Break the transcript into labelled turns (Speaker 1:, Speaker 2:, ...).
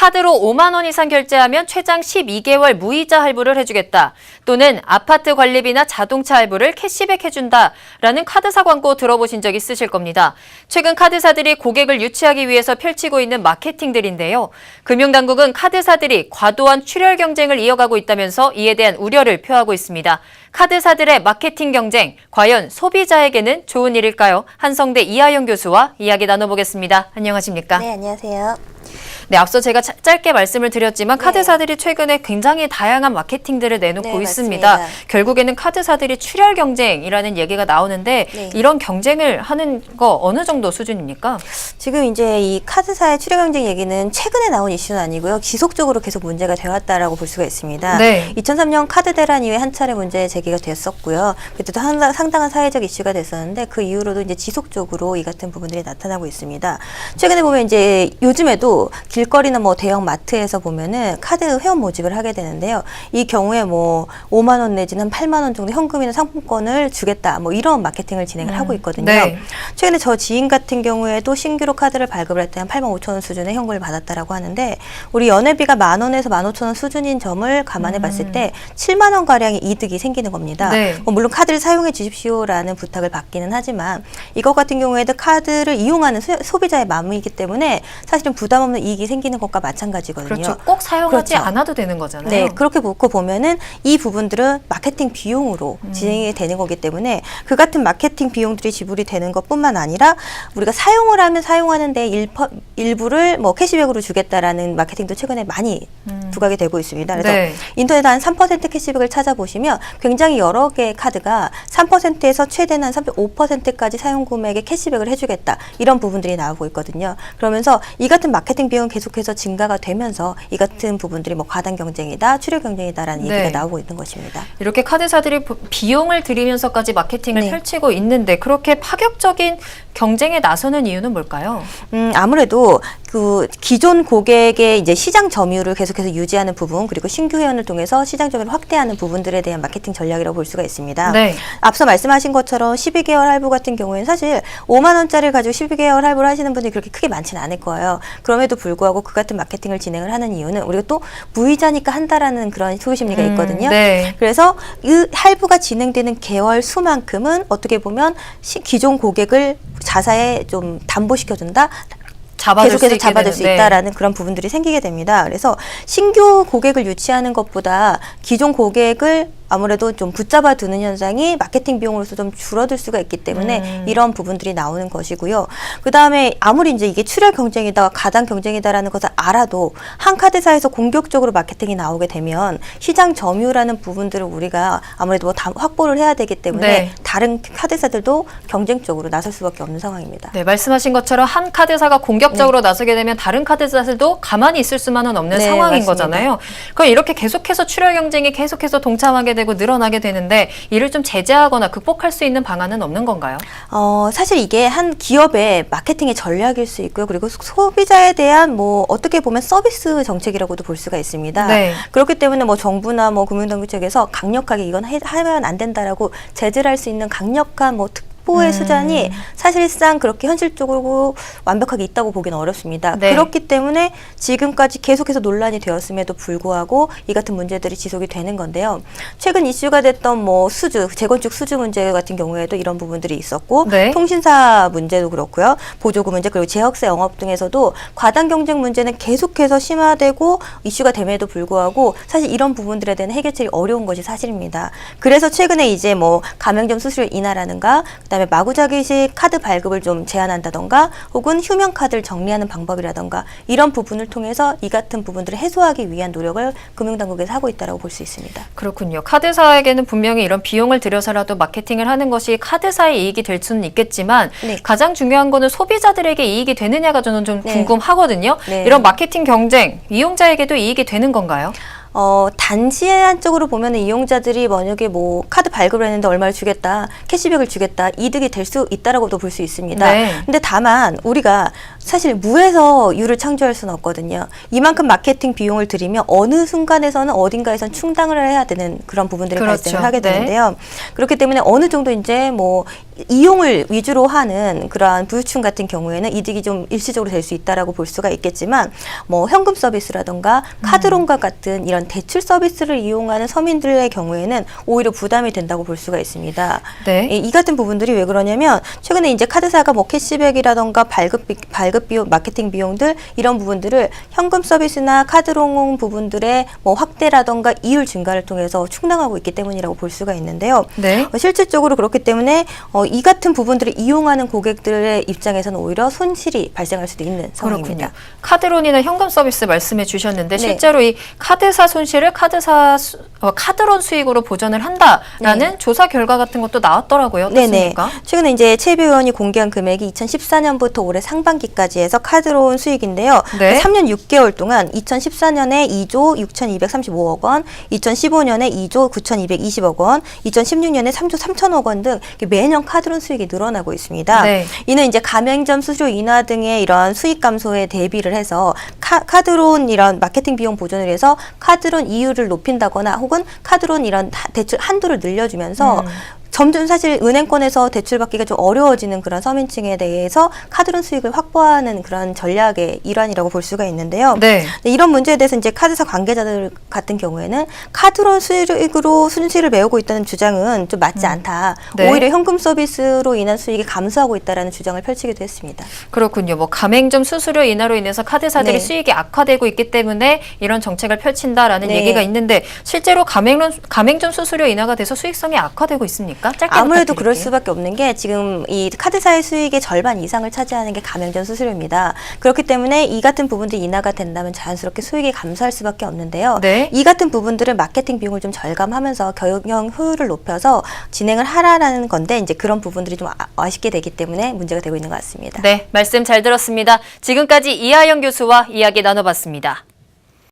Speaker 1: 카드로 5만 원 이상 결제하면 최장 12개월 무이자 할부를 해주겠다. 또는 아파트 관리비나 자동차 할부를 캐시백 해준다라는 카드사 광고 들어보신 적 있으실 겁니다. 최근 카드사들이 고객을 유치하기 위해서 펼치고 있는 마케팅들인데요. 금융당국은 카드사들이 과도한 출혈 경쟁을 이어가고 있다면서 이에 대한 우려를 표하고 있습니다. 카드사들의 마케팅 경쟁, 과연 소비자에게는 좋은 일일까요? 한성대 이하영 교수와 이야기 나눠보겠습니다. 안녕하십니까?
Speaker 2: 네, 안녕하세요.
Speaker 1: 네, 앞서 제가 차- 짧게 말씀을 드렸지만 카드사들이 최근에 굉장히 다양한 마케팅들을 내놓고
Speaker 2: 네,
Speaker 1: 있습니다.
Speaker 2: 맞습니다.
Speaker 1: 결국에는 카드사들이 출혈 경쟁이라는 얘기가 나오는데
Speaker 2: 네.
Speaker 1: 이런 경쟁을 하는 거 어느 정도 수준입니까?
Speaker 2: 지금 이제 이 카드사의 출혈 경쟁 얘기는 최근에 나온 이슈는 아니고요. 지속적으로 계속 문제가 되었다라고 볼 수가 있습니다.
Speaker 1: 네.
Speaker 2: 2003년 카드 대란 이후에 한 차례 문제 제기가 됐었고요. 그때도 상당- 상당한 사회적 이슈가 됐었는데 그 이후로도 이제 지속적으로 이 같은 부분들이 나타나고 있습니다. 최근에 보면 이제 요즘에도 길 거리나 뭐 대형 마트에서 보면은 카드 회원 모집을 하게 되는데요. 이 경우에 뭐 5만 원 내지는 한 8만 원 정도 현금이나 상품권을 주겠다. 뭐 이런 마케팅을 진행을 하고 있거든요.
Speaker 1: 네.
Speaker 2: 최근에 저 지인 같은 경우에도 신규로 카드를 발급을 할 때 한 8만 5천 원 수준의 현금을 받았다라고 하는데 우리 연회비가 만 원에서 만 오천 원 수준인 점을 감안해 봤을 때 7만 원 가량의 이득이 생기는 겁니다.
Speaker 1: 네.
Speaker 2: 뭐 물론 카드를 사용해 주십시오라는 부탁을 받기는 하지만 이것 같은 경우에도 카드를 이용하는 소, 소비자의 마음이기 때문에 사실은 부담 없는 이익이 생기는 것과 마찬가지거든요.
Speaker 1: 그렇죠. 꼭 사용하지
Speaker 2: 그렇죠.
Speaker 1: 않아도 되는 거잖아요.
Speaker 2: 네, 그렇게 놓고 보면은 이 부분들은 마케팅 비용으로
Speaker 1: 음.
Speaker 2: 진행이 되는 거기 때문에 그 같은 마케팅 비용들이 지불이 되는 것뿐만 아니라 우리가 사용을 하면 사용하는데 일퍼, 일부를 뭐 캐시백으로 주겠다라는 마케팅도 최근에 많이 부각이 되고 있습니다. 그래서
Speaker 1: 음. 네.
Speaker 2: 인터넷 한 3% 캐시백을 찾아보시면 굉장히 여러 개의 카드가 3%에서 최대는 한 35%까지 사용 금액에 캐시백을 해주겠다 이런 부분들이 나오고 있거든요. 그러면서 이 같은 마케팅 비용 은 계속해서 증가가 되면서 이 같은 부분들이 뭐 과당 경쟁이다, 출혈 경쟁이다라는
Speaker 1: 네.
Speaker 2: 얘기가 나오고 있는 것입니다.
Speaker 1: 이렇게 카드사들이 부- 비용을 들이면서까지 마케팅을
Speaker 2: 네.
Speaker 1: 펼치고 있는데 그렇게 파격적인 경쟁에 나서는 이유는 뭘까요?
Speaker 2: 음, 아무래도 그 기존 고객의 이제 시장 점유율을 계속해서 유지하는 부분 그리고 신규 회원을 통해서 시장 점유율을 확대하는 부분들에 대한 마케팅 전략이라고 볼 수가 있습니다.
Speaker 1: 네.
Speaker 2: 앞서 말씀하신 것처럼 12개월 할부 같은 경우에는 사실 5만 원짜리를 가지고 12개월 할부를 하시는 분들이 그렇게 크게 많지는 않을 거예요. 그럼에도 불구하고 그 같은 마케팅을 진행을 하는 이유는 우리가 또 무이자니까 한다라는 그런 소비 심리가
Speaker 1: 음,
Speaker 2: 있거든요.
Speaker 1: 네.
Speaker 2: 그래서 이 할부가 진행되는 개월 수만큼은 어떻게 보면 시- 기존 고객을 자사에 좀 담보시켜준다.
Speaker 1: 잡아줄
Speaker 2: 계속해서 잡아줄 수
Speaker 1: 네.
Speaker 2: 있다라는 그런 부분들이 생기게 됩니다. 그래서 신규 고객을 유치하는 것보다 기존 고객을 아무래도 좀 붙잡아 두는 현상이 마케팅 비용으로서 좀 줄어들 수가 있기 때문에
Speaker 1: 음.
Speaker 2: 이런 부분들이 나오는 것이고요. 그 다음에 아무리 이제 이게 출혈 경쟁이다, 가당 경쟁이다라는 것을 알아도 한 카드사에서 공격적으로 마케팅이 나오게 되면 시장 점유라는 부분들을 우리가 아무래도 뭐 다 확보를 해야 되기 때문에
Speaker 1: 네.
Speaker 2: 다른 카드사들도 경쟁적으로 나설 수밖에 없는 상황입니다.
Speaker 1: 네, 말씀하신 것처럼 한 카드사가 공격적으로 나서게 되면 다른 카드사들도 가만히 있을 수만은 없는
Speaker 2: 네,
Speaker 1: 상황인
Speaker 2: 맞습니다.
Speaker 1: 거잖아요. 그럼 이렇게 계속해서 출혈 경쟁이 계속해서 동참하게 되고 늘어나게 되는데 이를 좀 제재하거나 극복할 수 있는 방안은 없는 건가요?
Speaker 2: 어, 사실 이게 한 기업의 마케팅의 전략일 수 있고요. 그리고 소- 소비자에 대한 뭐 어떻게 보면 서비스 정책이라고도 볼 수가 있습니다.
Speaker 1: 네.
Speaker 2: 그렇기 때문에 뭐 정부나 뭐 금융당국 측에서 강력하게 이건 해, 하면 안 된다라고 제재를 할수 있는 강력한 뭐 특 보의
Speaker 1: 음.
Speaker 2: 수단이 사실상 그렇게 현실적으로 완벽하게 있다고 보기는 어렵습니다.
Speaker 1: 네.
Speaker 2: 그렇기 때문에 지금까지 계속해서 논란이 되었음에도 불구하고 이 같은 문제들이 지속이 되는 건데요. 최근 이슈가 됐던 뭐 수주, 재건축 수주 문제 같은 경우에도 이런 부분들이 있었고
Speaker 1: 네.
Speaker 2: 통신사 문제도 그렇고요. 보조금 문제 그리고 제약사 영업 등에서도 과당 경쟁 문제는 계속해서 심화되고 이슈가 됨에도 불구하고 사실 이런 부분들에 대한 해결책이 어려운 것이 사실입니다. 그래서 최근에 이제 뭐 가맹점 수수료 인하라든가 그다음에 마구자기식 카드 발급을 좀 제한한다던가 혹은 휴면 카드를 정리하는 방법이라던가 이런 부분을 통해서 이 같은 부분들을 해소하기 위한 노력을 금융당국에서 하고 있다라고 볼수 있습니다.
Speaker 1: 그렇군요. 카드사에게는 분명히 이런 비용을 들여서라도 마케팅을 하는 것이 카드사의 이익이 될 수는 있겠지만
Speaker 2: 네.
Speaker 1: 가장 중요한 거는 소비자들에게 이익이 되느냐가 저는 좀
Speaker 2: 네.
Speaker 1: 궁금하거든요.
Speaker 2: 네.
Speaker 1: 이런 마케팅 경쟁, 이용자에게도 이익이 되는 건가요?
Speaker 2: 어, 단지의 한쪽으로 보면은 이용자들이 만약에 뭐 카드 발급을 했는데 얼마를 주겠다, 캐시백을 주겠다, 이득이 될 수 있다라고도 볼 수 있습니다.
Speaker 1: 네.
Speaker 2: 근데 다만 우리가 사실 무에서 유를 창조할 수는 없거든요. 이만큼 마케팅 비용을 들이면 어느 순간에서는 어딘가에선 충당을 해야 되는 그런 부분들이
Speaker 1: 그렇죠.
Speaker 2: 발생을 하게
Speaker 1: 네.
Speaker 2: 되는데요. 그렇기 때문에 어느 정도 이제 뭐 이용을 위주로 하는 그러한 부유층 같은 경우에는 이득이 좀 일시적으로 될 수 있다라고 볼 수가 있겠지만 뭐 현금 서비스라던가 카드론과 같은 이런 대출 서비스를 이용하는 서민들의 경우에는 오히려 부담이 된다고 볼 수가 있습니다.
Speaker 1: 네.
Speaker 2: 이, 이 같은 부분들이 왜 그러냐면 최근에 이제 카드사가 뭐 캐시백이라던가 발급 비, 발급 비용, 마케팅 비용들 이런 부분들을 현금 서비스나 카드롱 부분들의 뭐 확대라던가 이율 증가를 통해서 충당하고 있기 때문이라고 볼 수가 있는데요.
Speaker 1: 네.
Speaker 2: 어, 실질적으로 그렇기 때문에 어, 이 같은 부분들을 이용하는 고객들의 입장에서는 오히려 손실이 발생할 수도 있는
Speaker 1: 그렇군요.
Speaker 2: 상황입니다.
Speaker 1: 카드론이나 현금 서비스 말씀해 주셨는데
Speaker 2: 네.
Speaker 1: 실제로 이 카드사 손실을 카드사 수, 어, 카드론 수익으로 보전을 한다라는 조사 결과 같은 것도 나왔더라고요.
Speaker 2: 네. 네네.
Speaker 1: 어떻습니까?
Speaker 2: 최근에 이제 최비 의원이 공개한 금액이 2014년부터 올해 상반기까지 해서 카드론 수익인데요.
Speaker 1: 네.
Speaker 2: 3년 6개월 동안 2014년에 2조 6,235억 원, 2015년에 2조 9,220억 원, 2016년에 3조 3천억 원 등 매년 카드 론 수익이 늘어나고 있습니다.
Speaker 1: 네.
Speaker 2: 이는 이제 가맹점 수수료 인하 등의 이런 수익 감소에 대비를 해서 카, 카드론 이런 마케팅 비용 보존을 위해서 카드론 이율을 높인다거나 혹은 카드론 이런 다- 대출 한도를 늘려주면서
Speaker 1: 음.
Speaker 2: 점점 사실 은행권에서 대출 받기가 좀 어려워지는 그런 서민층에 대해서 카드론 수익을 확보하는 그런 전략의 일환이라고 볼 수가 있는데요.
Speaker 1: 네.
Speaker 2: 네, 이런 문제에 대해서 이제 카드사 관계자들 같은 경우에는 카드론 수익으로 순실을 메우고 있다는 주장은 좀 맞지 않다.
Speaker 1: 네.
Speaker 2: 오히려 현금 서비스로 인한 수익이 감소하고 있다라는 주장을 펼치기도 했습니다.
Speaker 1: 그렇군요. 뭐 가맹점 수수료 인하로 인해서 카드사들이
Speaker 2: 네.
Speaker 1: 수익이 악화되고 있기 때문에 이런 정책을 펼친다라는
Speaker 2: 네.
Speaker 1: 얘기가 있는데 실제로 가맹론 가맹점 수수료 인하가 돼서 수익성이 악화되고 있습니까? 짧게
Speaker 2: 아무래도 그럴. 수밖에 없는 게 지금 이 카드사의 수익의 절반 이상을 차지하는 게 가맹점 수수료입니다. 그렇기 때문에 이 같은 부분들이 인하가 된다면 자연스럽게 수익이 감소할 수밖에 없는데요.
Speaker 1: 네.
Speaker 2: 이 같은 부분들은 마케팅 비용을 좀 절감하면서 경영 효율을 높여서 진행을 하라라는 건데 이제 그런 부분들이 좀 아- 아쉽게 되기 때문에 문제가 되고 있는 것 같습니다.
Speaker 1: 네, 말씀 잘 들었습니다. 지금까지 이하영 교수와 이야기 나눠봤습니다.